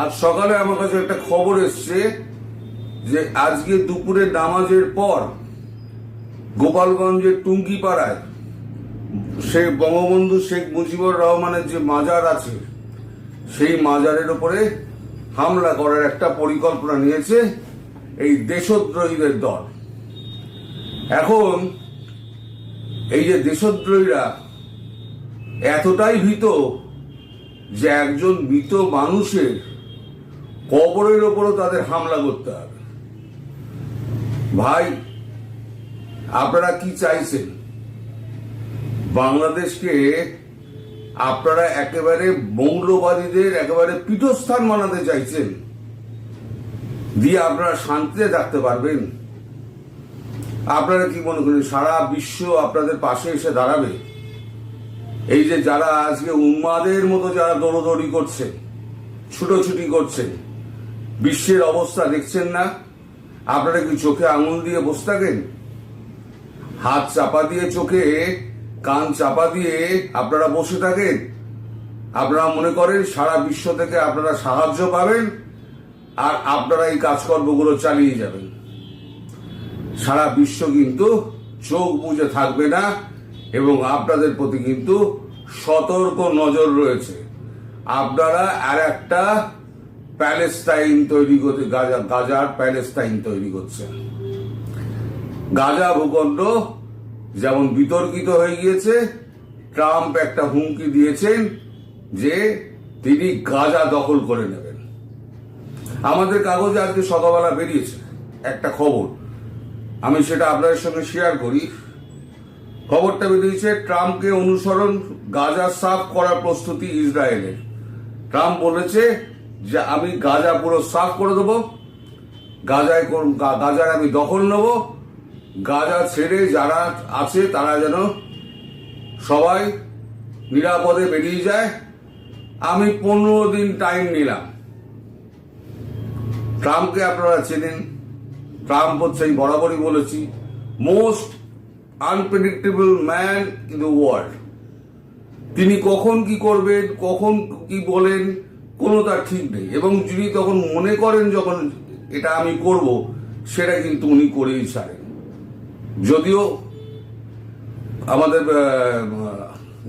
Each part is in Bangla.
আজ সকালে আমার কাছে একটা খবর এসছে যে আজকে দুপুরে নামাজের পর গোপালগঞ্জের টুঙ্গিপাড়ায় সে বঙ্গবন্ধু শেখ মুজিবুর রহমানের যে মাজার আছে, সেই মাজারের উপরে হামলা করার একটা পরিকল্পনা নিয়েছে এই দেশদ্রোহীদের দল। এখন এই যে দেশদ্রোহীরা এতটাই ভীত যে একজন মৃত মানুষের কবরের ওপরও তাদের হামলা করতে হবে। ভাই, আপনারা কি চাইছেন? বাংলাদেশকে আপনারা একেবারে মৌলবাদীদের একেবারে পীঠস্থান বানাতে চাইছেন। দিয়ে আপনারা শান্তিতে থাকতে পারবেন। আপনারা কি মনে করেন, সারা বিশ্ব আপনাদের পাশে এসে দাঁড়াবে? এই যে যারা আজকে উন্মাদের মতো যারা দৌড়দৌড়ি করছে, ছুটোছুটি করছে বিশ্বের অবস্থা দেখছেন না? আপনারা কি চোখে আঙুল দিয়ে বসে থাকেন? হাত চাপা দিয়ে চোখে, কান চাপা দিয়ে আপনারা বসে থাকেন? আপনারা মনে করেন সারা বিশ্ব থেকে আপনারা সাহায্য পাবেন আর আপনারা এই কাজকর্মগুলো চালিয়ে যাবেন। সারা বিশ্ব কিন্তু চোখ বুঝে থাকবে না এবং আপনাদের প্রতি কিন্তু সতর্ক নজর রয়েছে। আপনারা আর একটা প্যালেস্টাইন তৈরি করতে, গাজা, গাজার প্যালেস্টাইন তৈরি করছেন গাজা ভূখণ্ড যেমন বিতর্কিত হয়ে গিয়েছে, ট্রাম্প একটা হুমকি দিয়েছেন যে তিনি গাজা দখল করে নেবেন। আমাদের কাগজে আজকে সকালবেলা বেরিয়েছে একটা খবর। আমি সেটা আপনাদের সঙ্গে শেয়ার করি। খবরটা বেরিয়েছে, ট্রাম্পকে অনুসরণ গাজা সাফ করার প্রস্তুতি ইসরায়েলের। ট্রাম্প বলেছে যে আমি গাজা পুরো সাফ করে দেবো, গাজায় কোন- গা- গাজার আমি দখল নেব। গাজা ছেড়ে যারা আছে, তারা যেন সবাই নিরাপদে বেরিয়ে যায়। আমি পনেরো দিন টাইম নিলাম। ট্রাম্পকে আপনারা চেনেন। ট্রাম্প হচ্ছে আমি বরাবরই বলেছি most unpredictable man in the world তিনি কখন কি করবেন, কখন কি বলেন কোনো তার ঠিক নেই। এবং যিনি তখন মনে করেন যখন এটা আমি করব, সেটা কিন্তু উনি করেই ছাড়েন। যদিও আমাদের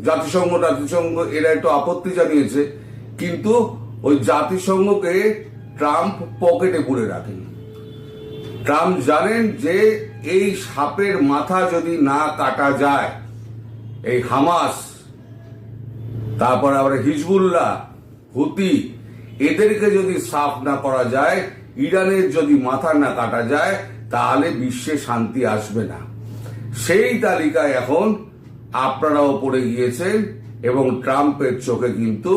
জাতিসংঘ জাতিসংঘ এরা একটু আপত্তি জানিয়েছে, কিন্তু ওই জাতিসংঘকে ট্রাম্প পকেটে পুরে রাখেন। ট্রাম্প জানেন যে এই সাপের মাথা যদি না কাটা যায়, এই হামাস, তারপর আবার হিজবুল্লাহ হুতি, এদেরকে যদি সাফ না করা যায়, ইরানের যদি মাথা না কাটা যায়, তাহলে বিশ্বে শান্তি আসবে না। সেই তালিকায় এখন আপনারাও পড়ে গিয়েছেন এবং ট্রাম্পের চোখে কিন্তু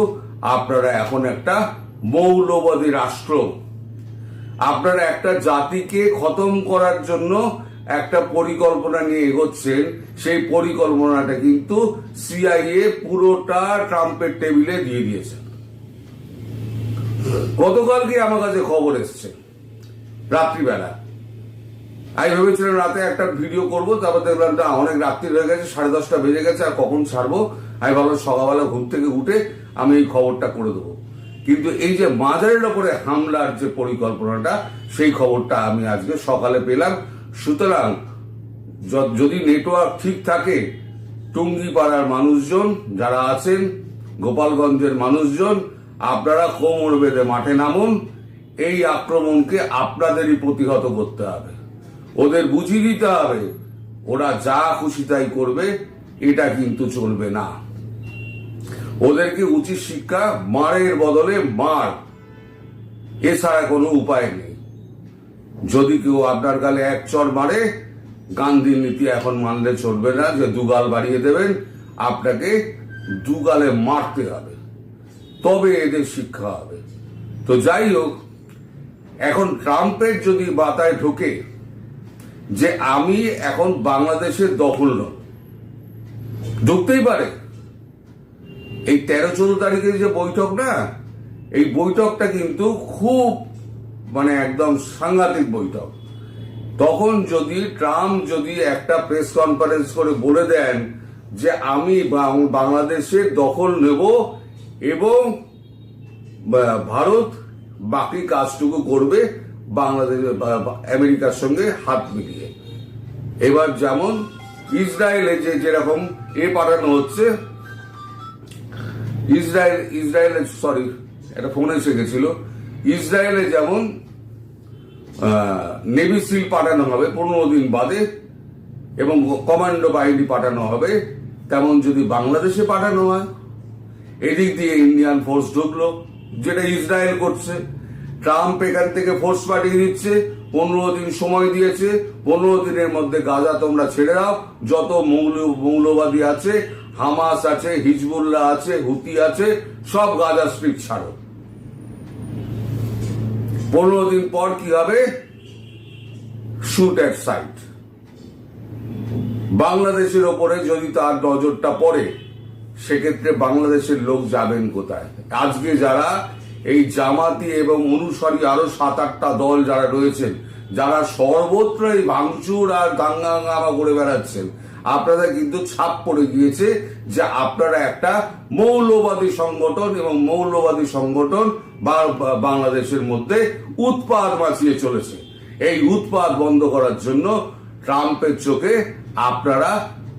আপনারা এখন একটা মৌলবাদী রাষ্ট্র। আপনারা একটা জাতিকে খতম করার জন্য একটা পরিকল্পনা নিয়ে এগোচ্ছেন। সেই পরিকল্পনাটা কিন্তু সিআইএ পুরোটা ট্রাম্পের টেবিলে দিয়ে দিয়েছে। গতকালকে আমার কাছে খবর এসছে? রাত্রিবেলা। আমি ভেবেছিলাম রাতে একটা ভিডিও করব, তারপর দেখলাম না, অনেক রাত্রি হয়ে গেছে, সাড়ে দশটা বেজে গেছে, আর কখন ছাড়বো? আমি ভাবলাম সকালবেলা ঘুম থেকে উঠে আমি এই খবরটা করে দেবো। কিন্তু এই যে মাজারের ওপরে হামলার যে পরিকল্পনাটা, সেই খবরটা আমি আজকে সকালে পেলাম। সুতরাং যদি নেটওয়ার্ক ঠিক থাকে, টুঙ্গিপাড়ার মানুষজন যারা আছেন, গোপালগঞ্জের মানুষজন আপনারা কোমর বেঁধে মাঠে নামুন, এই আক্রমণকে আপনাদেরই প্রতিহত করতে হবে। ওদের বুঝিয়ে দিতে হবে, ওরা যা খুশি তাই করবে, এটা কিন্তু চলবে না। ওদেরকে উচিত শিক্ষা, মারের বদলে মার। এছাড়া কোনো উপায় নেই। যদি কেউ আপনার গালে এক চর মারে, গান্ধীর নীতি এখন মানলে চলবে না যে দুগাল বাড়িয়ে দেবেন, আপনাকে দুগালে মারতে হবে। তবে এদের শিক্ষা হবে। তো যাই হোক, এখন ট্রাম্পের যদি বাতায় ঢোকে যে আমি এখন বাংলাদেশের দখল নই, ঢুকতেই পারে। এই তেরো চোদ্দ তারিখের যে বৈঠক না, এই বৈঠকটা কিন্তু খুব মানে একদম সাংঘাতিক বৈঠক। তখন যদি ট্রাম্প যদি একটা প্রেস কনফারেন্স করে বলে দেন যে আমি বাংলাদেশের দখল নেব এবং ভারত বাকি কাজটুকু করবে বাংলাদেশ আমেরিকার সঙ্গে হাত মিলিয়ে। এবার যেমন ইসরায়েলে যে যেরকম এ পাঠানো হচ্ছে, ইসরায়েল, ইসরায়েলে সরি একটা ফোন এসে গেছিল। ইসরায়েলে যেমন নেভি সিল পাঠানো হবে পনেরো দিন বাদে এবং কমান্ডো বাহিনী পাঠানো হবে, তেমন যদি বাংলাদেশে পাঠানো হয় এদিক দিয়ে ইন্ডিয়ান ফোর্স ঢুকলো, যেটা ইসরায়েল করছে। ট্রাম্প এখান থেকে ফোর্স পাঠিয়ে দিচ্ছে, পনেরো দিন সময় দিয়েছে, পনেরো দিনের মধ্যে গাজা তোমরা ছেড়ে দাও, যত মৌল, মৌলবাদী আছে, হামাস আছে, হিজবুল্লাহ আছে, হুতি আছে, সব গাজা স্ট্রিট ছাড়ো। পনেরো দিন পর কি হবে? শুট অ্যাট সাইট বাংলাদেশের ওপরে যদি তার নজরটা পড়ে সেক্ষেত্রে বাংলাদেশের লোক যাবেন কোথায়? আজকে যারা এই জামাতি এবং অনুসারী আরও সাত আটটা দল যারা রয়েছেন, যারা সর্বত্র এই ভাঙচুর আর দাঙ্গাঙ্গামা করে বেড়াচ্ছেন, আপনাদের কিন্তু ছাপ পড়ে গিয়েছে যে আপনারা একটা মৌলবাদী সংগঠন এবং মৌলবাদী সংগঠন বাংলাদেশের মধ্যে উৎপাদ মাচিয়ে চলেছে। এই উৎপাদ বন্ধ করার জন্য ট্রাম্পের চোখে আপনারা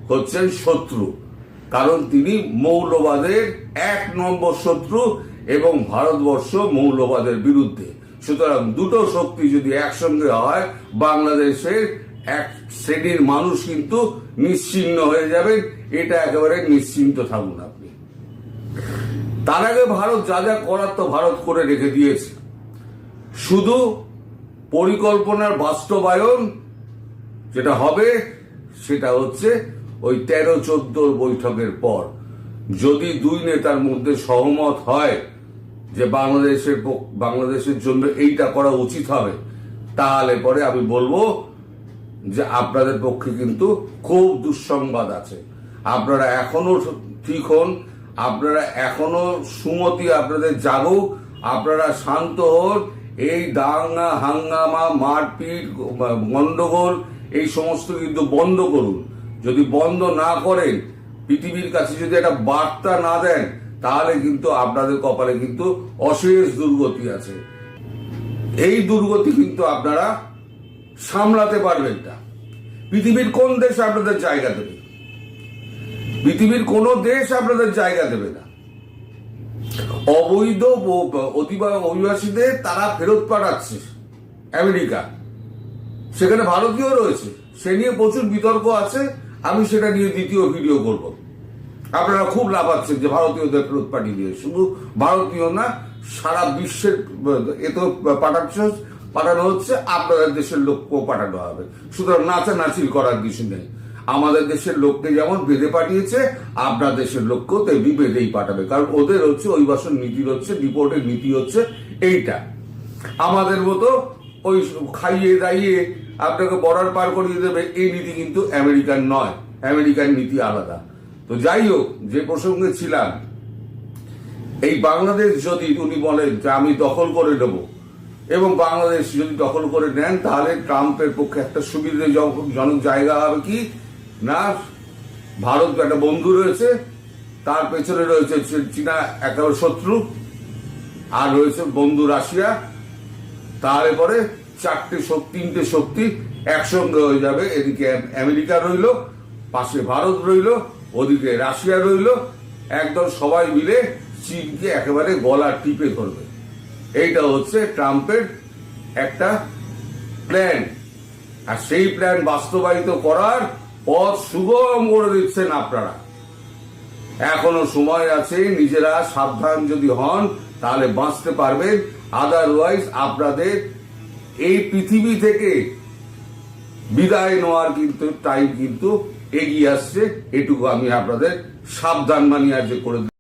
হচ্ছেন শত্রু। কারণ তিনি মৌলবাদের এক নম্বর শত্রু এবং ভারতবর্ষ মৌলবাদের বিরুদ্ধে। সুতরাং দুটো শক্তি যদি একসঙ্গে হয়, বাংলাদেশের এক শ্রেণির মানুষ কিন্তু নিশ্চিন্ন হয়ে যাবেন। এটা একেবারে নিশ্চিন্ত থাকুন আপনি। তার আগে ভারত যা যা করার তো ভারত করে রেখে দিয়েছে। শুধু পরিকল্পনার বাস্তবায়ন যেটা হবে, সেটা হচ্ছে ওই তেরো চোদ্দোর বৈঠকের পর। যদি দুই নেতার মধ্যে সহমত হয় যে বাংলাদেশের বাংলাদেশের জন্য এইটা করা উচিত হবে, তাহলে পরে আমি বলব যে আপনাদের পক্ষে কিন্তু খুব দুঃসংবাদ আছে। আপনারা এখনও ঠিক হন, আপনারা এখনও সুমতি আপনাদের জাগুক, আপনারা শান্ত হন, এই দাঙ্গা, হাঙ্গামা, মারপিট, গন্ডগোল, এই সমস্ত কিন্তু বন্ধ করুন। যদি বন্ধ না করেন, পৃথিবীর কাছে যদি একটা বার্তা না দেন, তাহলে কিন্তু আপনাদের কপালে কিন্তু অশেষ দুর্গতি আছে। এই দুর্গতি কিন্তু আপনারা সামলাতে পারবেন না। পৃথিবীর কোন দেশ আপনাদের জায়গা দেবে? পৃথিবীর কোন দেশ আপনাদের জায়গা দেবে না। অবৈধ অভিবাসীদের তারা ফেরত পাঠাচ্ছে আমেরিকা। সেখানে ভারতীয় রয়েছে। সে নিয়ে প্রচুর বিতর্ক আছে। আমি সেটা নিয়ে দ্বিতীয় ভিডিও করব। আপনারা খুব লাভ লাভাচ্ছেন যে ভারতীয়দের ফেরত পাঠিয়ে দিয়ে শুধু ভারতীয় না, সারা বিশ্বের, এ তো পাঠাচ্ছে পাঠানো হচ্ছে, আপনাদের দেশের লোককেও পাঠানো হবে। সুতরাং নাচানাচির করার কিছু নেই। আমাদের দেশের লোককে যেমন বেঁধে পাঠিয়েছে, আপনার দেশের লোককেও তেমনি বেঁধেই পাঠাবে। কারণ ওদের হচ্ছে অভিবাসন নীতির হচ্ছে ডিপোর্টের নীতি হচ্ছে, এইটা। আমাদের মতো ওই খাইয়ে দাইয়ে আপনাকে বর্ডার পার করিয়ে দেবে এই নীতি কিন্তু আমেরিকান নয়। আমেরিকান নীতি আলাদা। তো যাই হোক, যে প্রসঙ্গে ছিলাম, এই বাংলাদেশ যদি উনি বলেন যে আমি দখল করে নেব, এবং বাংলাদেশ যদি দখল করে নেন, তাহলে ট্রাম্পের পক্ষে একটা সুবিধাজনক জায়গা হবে কি? না, ভারত একটা বন্ধু রয়েছে, তার পেছনে রয়েছে চীনা একেবারে শত্রু, আর রয়েছে বন্ধু রাশিয়া। তাহলে পরে চারটে শক্তি, তিনটে শক্তি একসঙ্গে হয়ে যাবে। এদিকে আমেরিকা রইল, পাশে ভারত রইল, ওদিকে রাশিয়া রইল। একদম সবাই মিলে চীনকে একেবারে গলা টিপে ধরবে। এইটা হচ্ছে ট্রাম্পের একটা প্ল্যান। আর সেই প্ল্যান বাস্তবায়িত করার পথ সুগম করে দিচ্ছেন আপনারা। এখনও সময় আছে, নিজেরা সাবধান যদি হন, তাহলে বাঁচতে পারবেন। আদারওয়াইজ আপনাদের এই পৃথিবী থেকে বিদায় নেওয়ার কিন্তু টাইম কিন্তু এগিয়ে আসছে এটুকু আমি আপনাদের সাবধান মানিয়ে আজ করে।